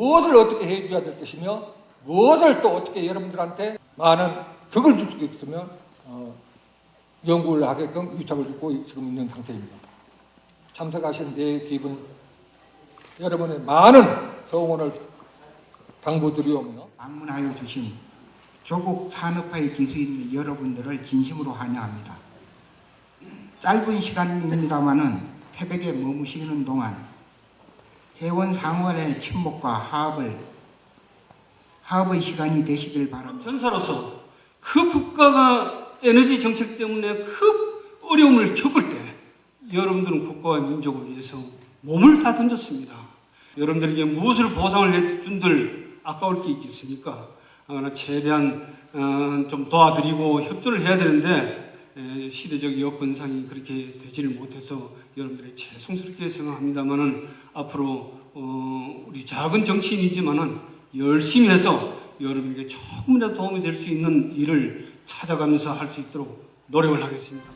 무엇을 어떻게 해줘야 될 것이며 무엇을 또 어떻게 여러분들한테 많은 덕을 줄 수 있으면 어, 연구를 하게끔 위탁을 주고 지금 있는 상태입니다. 참석하신 내 기분 여러분의 많은 성원을 당부드리오며 방문하여 주신 조국 산업화의 기수인 여러분들을 진심으로 환영합니다. 짧은 시간입니다만은 태백에 머무시는 동안 회원 상원의 친목과 화합을 화합의 시간이 되시길 바랍니다. 전사로서 그 국가가 에너지 정책 때문에 그 어려움을 겪을 때 여러분들은 국가와 민족을 위해서 몸을 다 던졌습니다. 여러분들에게 무엇을 보상을 해준들 아까울 게 있겠습니까? 그러나 최대한 어, 좀 도와드리고 협조를 해야 되는데 에, 시대적 여건상이 그렇게 되지를 못해서 여러분들의 죄송스럽게 생각합니다만은 앞으로 어, 우리 작은 정치인이지만은 열심히 해서 여러분에게 조금이라도 도움이 될 수 있는 일을 찾아가면서 할 수 있도록 노력을 하겠습니다.